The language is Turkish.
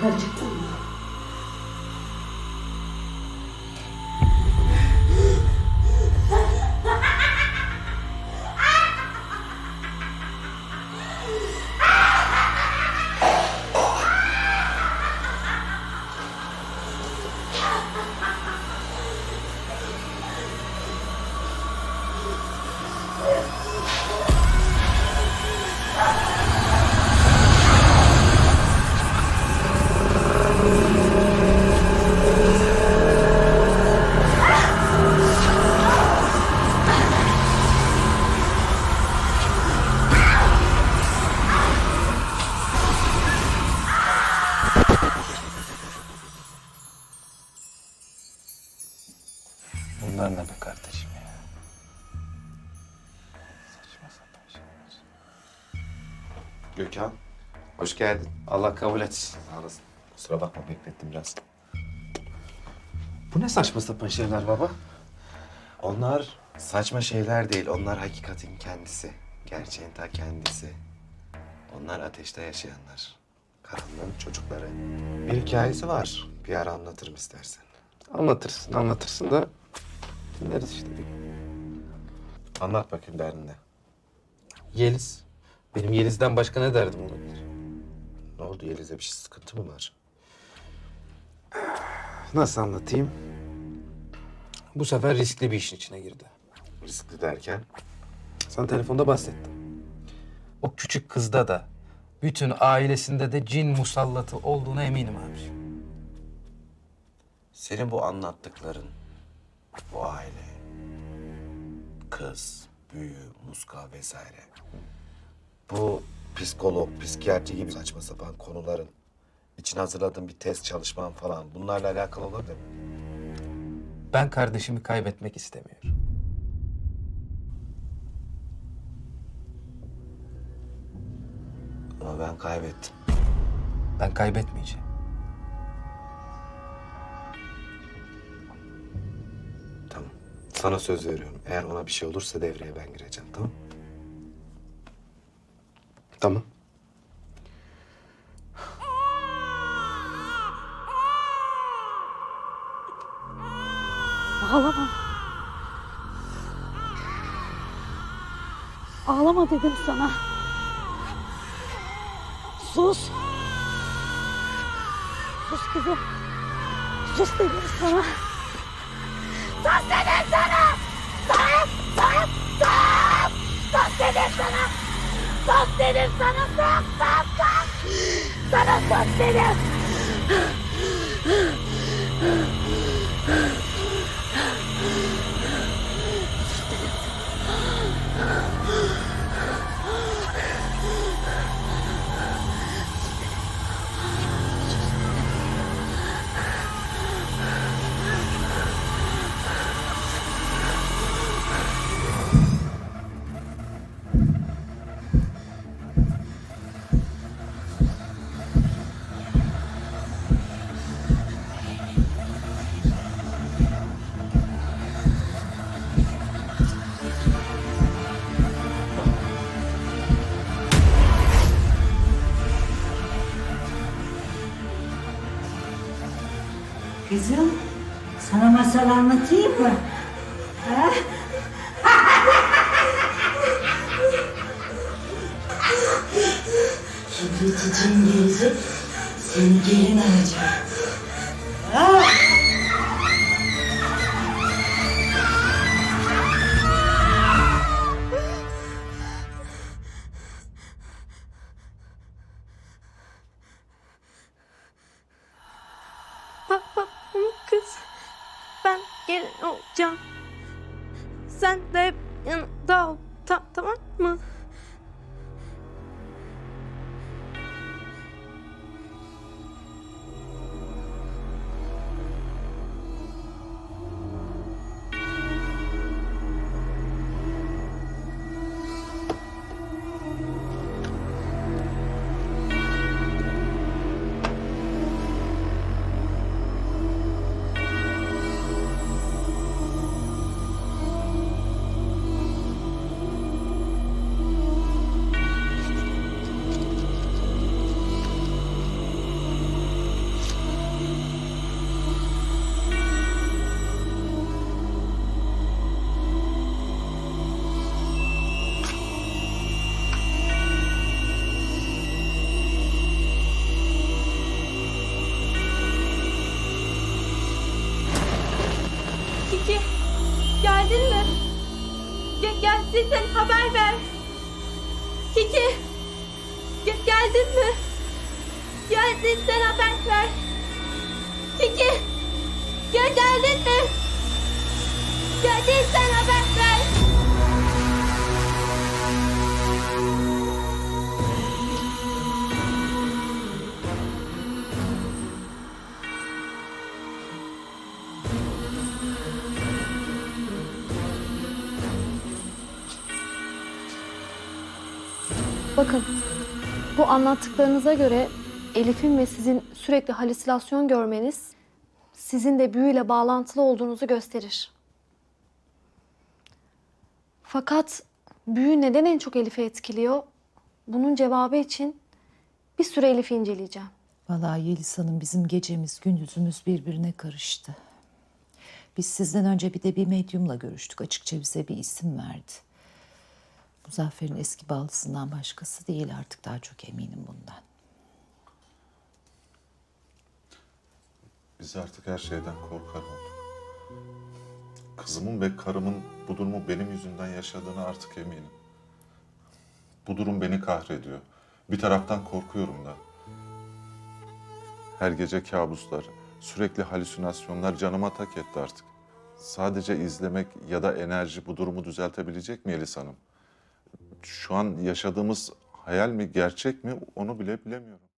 Hadi Bunlar ne be kardeşim ya? Saçma sapan şeyler. Gökhan, hoş geldin. Allah kabul etsin. Sağ olasın. Kusura bakma beklettim biraz. Bu ne saçma sapan şeyler baba? Onlar saçma şeyler değil, onlar hakikatin kendisi. Gerçeğin ta kendisi. Onlar ateşte yaşayanlar. Karanlığın çocukları. Bir hikayesi var. Bir ara anlatırım istersen. Anlatırsın, anlatırsın da dinleriz işte. Anlat bakayım derdinde. Yeliz. Benim Yeliz'den başka ne derdim olabilir? Ne oldu Yeliz'e bir şey sıkıntı mı var? Nasıl anlatayım? Bu sefer riskli bir işin içine girdi. Riskli derken? Sana telefonda bahsettim. O küçük kızda da bütün ailesinde de cin musallatı olduğuna eminim abiciğim. Senin bu anlattıkların, bu aile, kız, büyü, muska vesaire. Bu psikolog, psikiyatri gibi saçma sapan konuların için hazırladığın bir test çalışman falan bunlarla alakalı olabilir mi? Ben kardeşimi kaybetmek istemiyorum. Ama ben kaybettim. Ben kaybetmeyeceğim. Sana söz veriyorum. Eğer ona bir şey olursa devreye ben gireceğim tamam Tamam. Ağlama. Ağlama dedim sana. Sus. Sus kızım. Sus dedim sana. Sus dedim sana. Sus, sus, sus. Sus dedim sana. Sus dedim sana. Sus, sus, sus. Sana sus dedim. Kızım, sana masal anlatayım mı? Ha? Kibrit için gelecek, seni gelin alacak. Ha? Olacağım. Sen de yanımda ol. Ta- tamam mı? Geldiysen haber ver. Kiki. Gel, geldin mi? Geldiysen haber ver. Kiki. Gel, geldin mi? Geldiysen haber ver. Bakın, bu anlattıklarınıza göre Elif'in ve sizin sürekli halüsinasyon görmeniz sizin de büyüyle bağlantılı olduğunuzu gösterir. Fakat büyü neden en çok Elif'i etkiliyor? Bunun cevabı için bir süre Elif'i inceleyeceğim. Vallahi Yeliz Hanım bizim gecemiz gündüzümüz birbirine karıştı. Biz sizden önce bir de bir medyumla görüştük. Açıkça bize bir isim verdi. Muzaffer'in eski bağlısından başkası değil artık daha çok eminim bundan. Biz artık her şeyden korkar olduk. Kızımın ve karımın bu durumu benim yüzümden yaşadığını artık eminim. Bu durum beni kahrediyor. Bir taraftan korkuyorum da. Her gece kabuslar, sürekli halüsinasyonlar canıma tak etti artık. Sadece izlemek ya da enerji bu durumu düzeltebilecek mi Elis Hanım? Şu an yaşadığımız hayal mi, gerçek mi onu bile bilemiyorum.